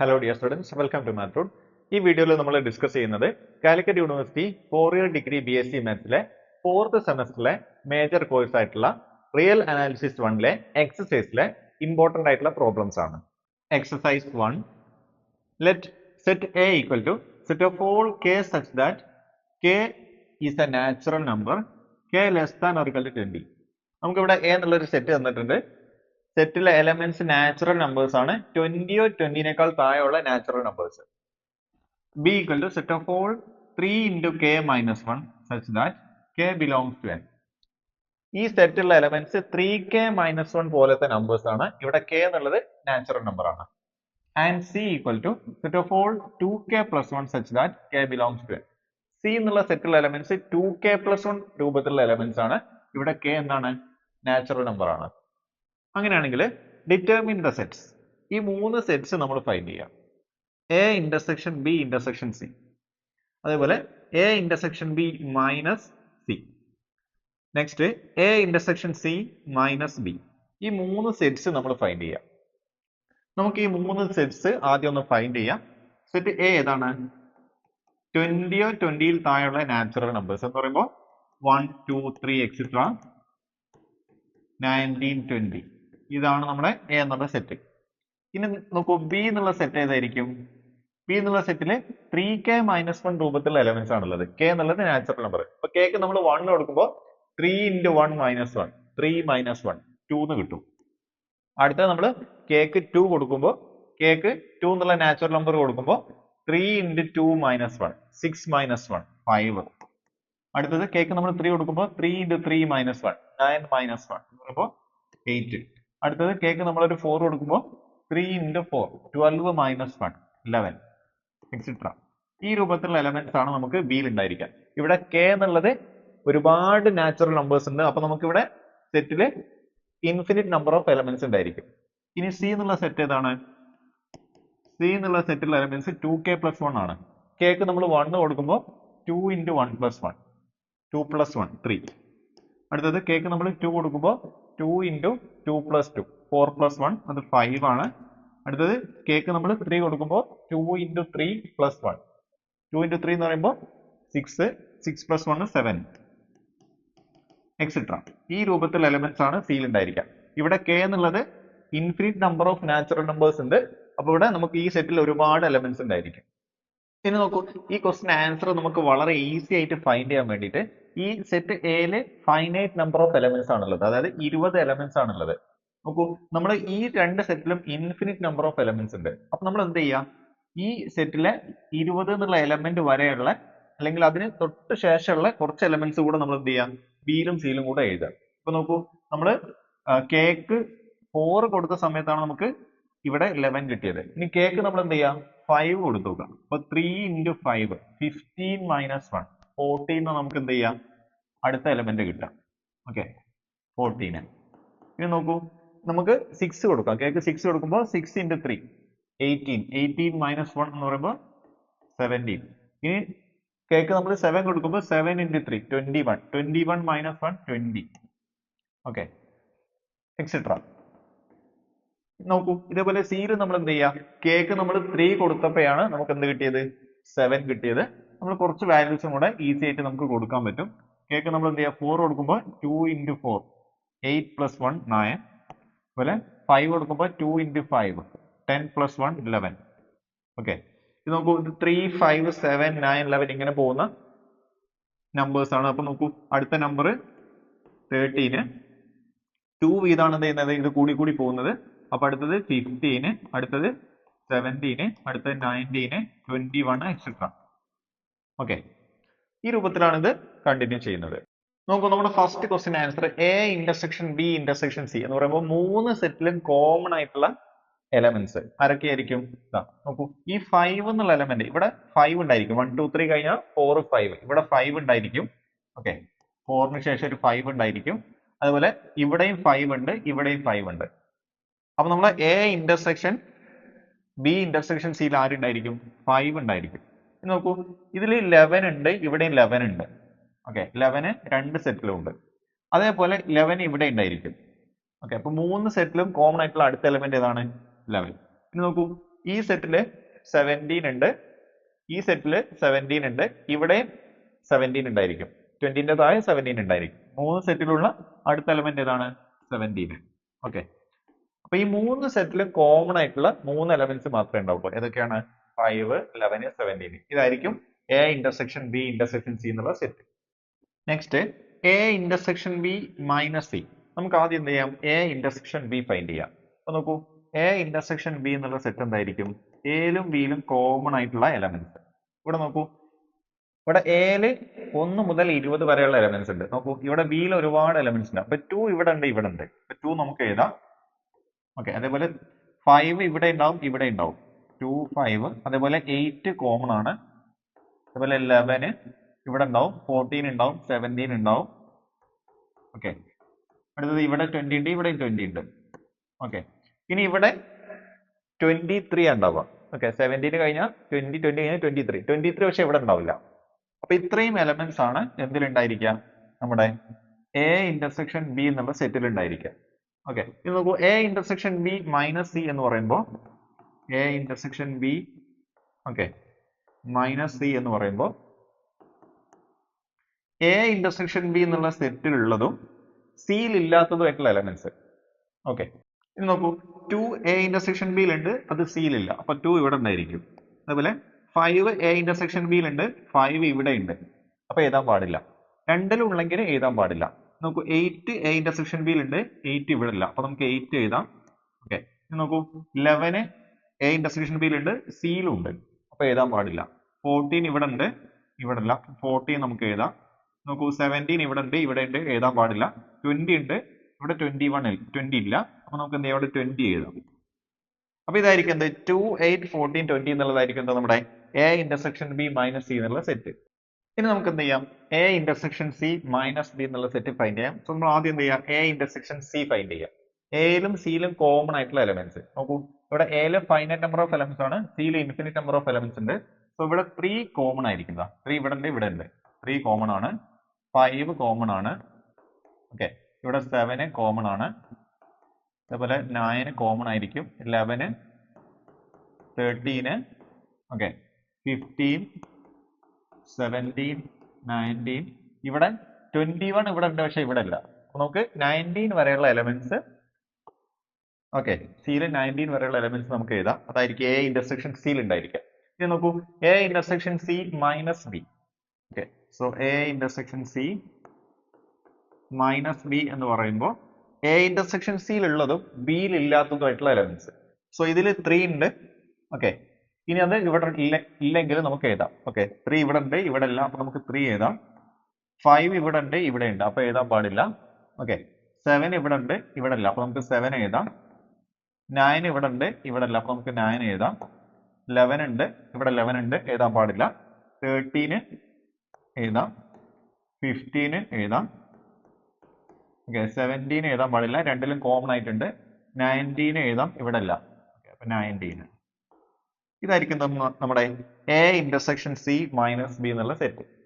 Hello dear students welcome to മാത്രൂഡ് ഈ വീഡിയോയിൽ നമ്മൾ ഡിസ്കസ് ചെയ്യുന്നത് Calicut university four year degree B S C മാത്സിലെ fourth സെമസ്റ്ററിലെ മേജർ കോഴ്സ് ആയിട്ടുള്ള റിയൽ അനാലിസിസ് വണ്ണിലെ എക്സസൈസിലെ ഇമ്പോർട്ടന്റ് ആയിട്ടുള്ള പ്രോബ്ലംസ് ആണ്. Exercise one let set A equal to set of all K such that K is a natural number K less than or equal to twenty നമുക്കിവിടെ A എന്നുള്ളൊരു set തന്നിട്ടുണ്ട്. സെറ്റിലെ elements natural numbers ആണ്. ട്വന്റിയോ ട്വന്റിനേക്കാൾ താഴെയുള്ള natural numbers B equal to set of all three into K minus one such that K belongs to N ഈ സെറ്റിലുള്ള elements three K minus one പോലത്തെ numbers ആണ്. ഇവിടെ കെ എന്നുള്ളത് നാച്ചുറൽ നമ്പർ ആണ്. And C equal to set of all two K plus one such that K belongs to N C എന്നുള്ള സെറ്റിലുള്ള elements two K plus one രൂപത്തിലുള്ള elements ആണ്. ഇവിടെ K എന്താണ്? നാച്ചുറൽ നമ്പർ ആണ്. അങ്ങനെയാണെങ്കിൽ ഡിറ്റർമിൻ ദ സെറ്റ്സ് ഈ മൂന്ന് സെറ്റ്സ് നമ്മൾ ഫൈൻഡ് ചെയ്യാം. A intersection B intersection C അതേപോലെ A intersection B minus C next A intersection C minus B ഈ മൂന്ന് സെറ്റ്സ് നമ്മൾ ഫൈൻഡ് ചെയ്യാം. നമുക്ക് ഈ മൂന്ന് സെറ്റ്സ് ആദ്യം ഒന്ന് ഫൈൻഡ് ചെയ്യാം. സെറ്റ് എ ഏതാണ്? ട്വന്റിയോ ട്വന്റിയിൽ താഴെയുള്ള നാച്ചുറൽ നമ്പേഴ്സ് എന്ന് പറയുമ്പോൾ one two three etcetera nineteen twenty ഇതാണ് നമ്മുടെ എ എന്നുള്ള സെറ്റ് ഇനി നോക്കൂ ബി എന്നുള്ള സെറ്റ് ഏതായിരിക്കും? ബി എന്നുള്ള സെറ്റിൽ ത്രീ കെ മൈനസ് വൺ രൂപത്തിലുള്ള എലമെന്റ്സ് ആണുള്ളത്. കെ എന്നുള്ളത് നാച്ചുറൽ നമ്പർ അപ്പൊ കെക്ക് നമ്മൾ വൺ കൊടുക്കുമ്പോൾ three into one minus one three minus one two എന്ന് കിട്ടും. അടുത്ത നമ്മൾ കേക്ക് ടു കൊടുക്കുമ്പോൾ കേക്ക് ടു എന്നുള്ള നാച്ചുറൽ നമ്പർ കൊടുക്കുമ്പോൾ three into two minus one six minus one five അടുത്തത് കേക്ക് നമ്മൾ ത്രീ കൊടുക്കുമ്പോൾ three into three minus one nine minus one എന്ന് പറയുമ്പോൾ എയ്റ്റ് അടുത്തത് കേക്ക് നമ്മളൊരു ഫോർ കൊടുക്കുമ്പോൾ three into four twelve minus one eleven etcetera ഈ രൂപത്തിലുള്ള എലമെന്റ്സ് ആണ് നമുക്ക് ബിയിൽ ഉണ്ടായിരിക്കുക. ഇവിടെ കെ എന്നുള്ളത് ഒരുപാട് നാച്ചുറൽ നമ്പേഴ്സ് ഉണ്ട്. അപ്പൊ നമുക്ക് ഇവിടെ സെറ്റിൽ ഇൻഫിനിറ്റ് നമ്പർ ഓഫ് എലമെന്റ്സ് ഉണ്ടായിരിക്കും. ഇനി സി എന്നുള്ള സെറ്റ് ഏതാണ്? സി എന്നുള്ള സെറ്റിലുള്ള elements two K plus one ആണ്. കേക്ക് നമ്മൾ വൺ കൊടുക്കുമ്പോൾ two into one plus one two plus one three അടുത്തത് കേക്ക് നമ്മൾ ടു കൊടുക്കുമ്പോൾ two into two plus two four plus one അത് ഫൈവ് ആണ്. അടുത്തത് കേക്ക് നമ്മൾ ത്രീ കൊടുക്കുമ്പോൾ two into three plus one two into three എന്ന് പറയുമ്പോൾ six six plus one seven etcetera ഈ രൂപത്തിൽ എലമെന്റ്സ് ആണ് സീൽ ഉണ്ടായിരിക്കുക. ഇവിടെ കെ എന്നുള്ളത് infinite number of natural numbers ഉണ്ട്. അപ്പോൾ ഇവിടെ നമുക്ക് ഈ സെറ്റിൽ ഒരുപാട് എലമെന്റ്സ് ഉണ്ടായിരിക്കും. ഇനി നോക്കൂ ഈ ക്വസ്റ്റിന് ആൻസർ നമുക്ക് വളരെ ഈസി ആയിട്ട് ഫൈൻഡ് ചെയ്യാൻ വേണ്ടിയിട്ട് ഈ സെറ്റ് എയിൽ ഫൈനൈറ്റ് നമ്പർ ഓഫ് എലമെന്റ്സ് ആണുള്ളത്. അതായത് ഇരുപത് എലമെന്റ്സ് ആണുള്ളത്. നോക്കൂ നമ്മൾ ഈ രണ്ട് സെറ്റിലും ഇൻഫിനിറ്റ് നമ്പർ ഓഫ് എലമെന്റ്സ് ഉണ്ട്. അപ്പൊ നമ്മൾ എന്ത് ചെയ്യാം? ഈ സെറ്റിലെ ഇരുപത് എന്നുള്ള എലമെന്റ് വരെയുള്ള അല്ലെങ്കിൽ അതിന് തൊട്ട് ശേഷമുള്ള കുറച്ച് എലമെന്റ്സ് കൂടെ നമ്മൾ എന്ത് ചെയ്യാം? ബിയിലും സിയിലും കൂടെ എഴുതാം. ഇപ്പൊ നോക്കൂ നമ്മൾ കേക്ക് ഫോർ കൊടുത്ത സമയത്താണ് നമുക്ക് ഇവിടെ ലെവൻ കിട്ടിയത്. ഇനി കേക്ക് നമ്മൾ എന്ത് ചെയ്യാം? ഫൈവ് കൊടുത്തു നോക്കാം. അപ്പൊ three into five fifteen minus one fourteen നമുക്ക് എന്ത് ചെയ്യാം? അടുത്ത എലമെന്റ് കിട്ടാം. ഓക്കെ ഫോർട്ടീന് ഇനി നോക്കൂ. നമുക്ക് സിക്സ് കൊടുക്കാം. കേക്ക് സിക്സ് കൊടുക്കുമ്പോൾ six into three eighteen eighteen minus one എന്ന് പറയുമ്പോൾ സെവന്റീൻ ഇനി കേക്ക് നമ്മൾ സെവൻ കൊടുക്കുമ്പോൾ seven into three twenty one twenty one minus one twenty okay etcetera നോക്കൂ. ഇതേപോലെ സീര് നമ്മൾ എന്ത് ചെയ്യുക കേക്ക് നമ്മൾ ത്രീ കൊടുത്തപ്പോഴാണ് നമുക്ക് എന്ത് കിട്ടിയത്? സെവൻ കിട്ടിയത്. നമ്മൾ കുറച്ച് വാല്യൂസും കൂടെ ഈസി ആയിട്ട് നമുക്ക് കൊടുക്കാൻ പറ്റും. കേക്ക് നമ്മൾ എന്ത് ചെയ്യുക ഫോർ കൊടുക്കുമ്പോൾ two into four eight plus one nine അതുപോലെ ഫൈവ് കൊടുക്കുമ്പോൾ two into five ten plus one eleven okay ഇത് നോക്കൂ ഇത് three five seven nine eleven ഇങ്ങനെ പോകുന്ന നമ്പേഴ്സ് ആണ്. അപ്പോൾ നോക്കൂ അടുത്ത നമ്പർ തേർട്ടീന് ടു വീതാണ് എന്ത് ചെയ്യുന്നത്? ഇത് കൂടി കൂടി പോകുന്നത്. അപ്പോൾ അടുത്തത് ഫിഫ്റ്റീന് അടുത്തത് സെവന്റീന് അടുത്തത് nineteen twenty one etcetera okay ഈ രൂപത്തിലാണ് ഇത് കണ്ടിന്യൂ ചെയ്യുന്നത്. നോക്കൂ നമ്മുടെ first question answer A intersection B intersection C എന്ന് പറയുമ്പോൾ മൂന്ന് സെറ്റിലും കോമൺ ആയിട്ടുള്ള എലമെന്റ്സ് ആരൊക്കെയായിരിക്കും? നോക്കൂ. ഈ ഫൈവ് എന്നുള്ള എലമെന്റ് ഇവിടെ ഫൈവ് ഉണ്ടായിരിക്കും. വൺ ടു ത്രീ കഴിഞ്ഞാൽ ഫോർ ഫൈവ് ഇവിടെ ഫൈവ് ഉണ്ടായിരിക്കും. ഓക്കെ ഫോറിന് ശേഷം ഒരു ഫൈവ് ഉണ്ടായിരിക്കും. അതുപോലെ ഇവിടെയും ഫൈവ് ഉണ്ട് ഇവിടെയും ഫൈവ് ഉണ്ട്. അപ്പൊ നമ്മൾ എ ഇന്റർസെക്ഷൻ ബി ഇന്റർസെക്ഷൻ സിയിൽ ആരുണ്ടായിരിക്കും ഫൈവ് ഉണ്ടായിരിക്കും. നോക്കൂ. ഇതിൽ ലെവൻ ഉണ്ട് ഇവിടെയും ലെവൻ ഉണ്ട്. ഓക്കെ ലെവന് രണ്ട് സെറ്റിലും ഉണ്ട്. അതേപോലെ ലെവൻ ഇവിടെ ഉണ്ടായിരിക്കും. ഓക്കെ അപ്പൊ മൂന്ന് സെറ്റിലും കോമൺ ആയിട്ടുള്ള അടുത്ത എലമെന്റ് ഏതാണ്? ലെവൻ ഇനി നോക്കൂ. ഈ സെറ്റിൽ സെവന്റീൻ ഉണ്ട്. ഈ സെറ്റിൽ സെവന്റീൻ ഉണ്ട്. ഇവിടെ സെവന്റീൻ ഉണ്ടായിരിക്കും. ട്വന്റിന്റെ താഴെ സെവന്റീൻ ഉണ്ടായിരിക്കും. മൂന്ന് സെറ്റിലുള്ള അടുത്ത എലമെന്റ് ഏതാണ്? സെവന്റീൻ ഓക്കെ അപ്പൊ ഈ മൂന്ന് സെറ്റിലും കോമൺ ആയിട്ടുള്ള മൂന്ന് എലമെന്റ്സ് മാത്രമേ ഉണ്ടാവുള്ളൂ. ഏതൊക്കെയാണ്? ഫൈവ് ലെവന് സെവന്റീൻ ഇതായിരിക്കും A intersection B intersection C എന്നുള്ള set next A intersection B minus C നമുക്ക് ആദ്യം എന്ത് ചെയ്യാം? എ ഇന്റർസെക്ഷൻ ബി ഫൈൻഡ് ചെയ്യാം. അപ്പൊ നോക്കൂ എ ഇന്റർസെക്ഷൻ ബി എന്നുള്ള സെറ്റ് എന്തായിരിക്കും? എയിലും ബിയിലും കോമൺ ആയിട്ടുള്ള എലമെന്റ്സ് ഇവിടെ നോക്കൂ ഇവിടെ എയിൽ ഒന്ന് മുതൽ ഇരുപത് വരെയുള്ള എലമെന്റ്സ് ഉണ്ട്. നോക്കൂ ഇവിടെ ബിയിൽ ഒരുപാട് എലമെന്റ്സ് ഉണ്ട്. അപ്പൊ ടു ഇവിടെ ഉണ്ട് ഇവിടെ ഉണ്ട്. അപ്പൊ ടു നമുക്ക് എഴുതാം. ഓക്കെ അതേപോലെ ഫൈവ് ഇവിടെ ഉണ്ടാവും ഇവിടെ ഉണ്ടാവും. ടു ഫൈവ് അതേപോലെ എയ്റ്റ് കോമൺ ആണ്. അതുപോലെ ലെവന് ഇവിടെ ഉണ്ടാവും ഫോർട്ടീൻ ഉണ്ടാവും സെവന്റീൻ ഉണ്ടാവും. ഓക്കെ അടുത്തത് ഇവിടെ ട്വന്റി ഉണ്ട് ഇവിടെയും ട്വന്റി ഉണ്ട്. ഓക്കെ ഇനി ഇവിടെ ട്വന്റി ത്രീ ഉണ്ടാവുക. ഓക്കെ സെവന്റീന് കഴിഞ്ഞാൽ ട്വന്റി ട്വന്റി കഴിഞ്ഞാൽ ട്വന്റി ത്രീ ട്വന്റി ത്രീ പക്ഷേ ഇവിടെ ഉണ്ടാവില്ല. അപ്പൊ ഇത്രയും എലമെന്റ്സ് ആണ് എന്തിലുണ്ടായിരിക്കുക? നമ്മുടെ എ ഇന്റർസെക്ഷൻ ബി എന്നുള്ള സെറ്റിൽ ഉണ്ടായിരിക്കുക ഓക്കെ ഇത് നോക്കൂ A intersection B minus C എന്ന് പറയുമ്പോൾ A intersection B okay minus C എന്ന് പറയുമ്പോൾ എ ഇന്റർസെക്ഷൻ ബി എന്നുള്ള സെറ്റിലുള്ളതും സിയിൽ ഇല്ലാത്തതുമായിട്ടുള്ള എലമെന്റ്സ് ഓക്കെ ഇനി നോക്കൂ. ടു എ ഇന്റർസെക്ഷൻ ബിയിലുണ്ട് അത് സിയിലില്ല അപ്പൊ ടു ഇവിടെ ഉണ്ടായിരിക്കും. അതുപോലെ ഫൈവ് എ ഇന്റർസെക്ഷൻ ബിയിലുണ്ട് ഫൈവ് ഇവിടെ ഉണ്ട്. അപ്പൊ എഴുതാൻ പാടില്ല. രണ്ടിലും ഉള്ളെങ്കിൽ എഴുതാൻ പാടില്ല. നോക്കൂ എയ്റ്റ് എ ഇന്റർസെക്ഷൻ ബിയിലുണ്ട് എയ്റ്റ് ഇവിടെ ഇല്ല. അപ്പൊ നമുക്ക് എയ്റ്റ് എഴുതാം. ഓക്കെ നോക്കൂ ലെവന് എ ഇന്റർസെക്ഷൻ ബിയിലുണ്ട് സിയിലും ഉണ്ട് അപ്പൊ എഴുതാൻ പാടില്ല. ഫോർട്ടീൻ ഇവിടെ ഉണ്ട് ഇവിടെ ഇല്ല ഫോർട്ടീൻ നമുക്ക് എഴുതാം. നോക്കൂ സെവന്റീൻ ഇവിടെ ഉണ്ട് ഇവിടെ ഉണ്ട് എഴുതാൻ പാടില്ല. ട്വന്റി ഉണ്ട് ഇവിടെ ട്വന്റി വൺ ട്വന്റി ഇല്ല. അപ്പൊ നമുക്ക് എന്ത് ചെയ്യാം? ഇവിടെ ട്വന്റി എഴുതാം. അപ്പൊ ഇതായിരിക്കും എന്ത്? ടു എയ്റ്റ് ഫോർട്ടീൻ ട്വന്റി എന്നുള്ളതായിരിക്കും എന്താ നമ്മുടെ A intersection B minus C എന്നുള്ള സെറ്റ് ഇനി നമുക്ക് എന്ത് ചെയ്യാം? A intersection C minus B എന്നുള്ള സെറ്റ് ഫൈൻഡ് ചെയ്യാം. സോ നമ്മൾ ആദ്യം എന്ത് ചെയ്യാം? എ ഇന്റർസെക്ഷൻ സി ഫൈൻഡ് ചെയ്യാം. എയിലും സിയിലും കോമൺ ആയിട്ടുള്ള എലമെന്റ്സ് നോക്കൂ ഇവിടെ എയിൽ ഫൈനൈറ്റ് നമ്പർ ഓഫ് എലമെന്റ്സ് ആണ് സിയിൽ ഇൻഫിനിറ്റ് നമ്പർ ഓഫ് എലമെന്റ്സ് ഉണ്ട്. സോ ഇവിടെ ത്രീ കോമൺ ആയിരിക്കും ത്രീ ഇവിടെ ഉണ്ട് ഇവിടെ ഉണ്ട്. ത്രീ കോമൺ ആണ്. ഫൈവ് കോമൺ ആണ്. ഓക്കെ ഇവിടെ സെവന് കോമൺ ആണ്. അതേപോലെ നയന് കോമൺ ആയിരിക്കും. Eleven thirteen okay fifteen seventeen nineteen ഇവിടെ ട്വന്റി വൺ ഇവിടെ ഉണ്ട് പക്ഷെ ഇവിടെ ഇല്ല നമുക്ക് നയന്റീൻ വരെയുള്ള എലമെന്റ്സ് ഓക്കെ സിയിൽ നയന്റീൻ വരെയുള്ള എലമെന്റ്സ് നമുക്ക് എഴുതാം. അതായിരിക്കും എ ഇന്റർസെക്ഷൻ സിയിൽ ഉണ്ടായിരിക്കുക. ഇനി നോക്കൂ A intersection C minus B okay so A intersection C minus B എന്ന് പറയുമ്പോൾ എ ഇന്റർസെക്ഷൻ സിയിൽ ഉള്ളതും ബിയിൽ ഇല്ലാത്തതുമായിട്ടുള്ള എലമെന്റ്സ് സോ ഇതിൽ ത്രീ ഉണ്ട്. ഓക്കെ ഇനി അത് ഇവിടെ ഇല്ല ഇല്ലെങ്കിൽ നമുക്ക് എഴുതാം. ഓക്കെ ത്രീ ഇവിടെ ഉണ്ട് ഇവിടെ ഇല്ല അപ്പൊ നമുക്ക് ത്രീ എഴുതാം. ഫൈവ് ഇവിടെ ഉണ്ട് ഇവിടെ ഉണ്ട്. അപ്പൊ എഴുതാൻ പാടില്ല. ഓക്കെ സെവൻ ഇവിടെ ഉണ്ട് ഇവിടെ ഇല്ല. അപ്പൊ നമുക്ക് സെവൻ എഴുതാം. നയൻ ഇവിടെ ഉണ്ട് ഇവിടെ അല്ല അപ്പൊ നമുക്ക് നയൻ എഴുതാം. ലെവൻ ഉണ്ട് ഇവിടെ ലെവൻ ഉണ്ട് എഴുതാൻ പാടില്ല. തേർട്ടീന് എഴുതാം. ഫിഫ്റ്റീന് എഴുതാം. ഓക്കെ സെവന്റീന് എഴുതാൻ പാടില്ല. രണ്ടിലും കോമൺ ആയിട്ടുണ്ട്. നയന്റീന് എഴുതാം ഇവിടെ അല്ല അപ്പൊ നയന്റീൻ ഇതായിരിക്കും നമ്മ- നമ്മുടെ A intersection C minus B എന്നുള്ള സെറ്റ്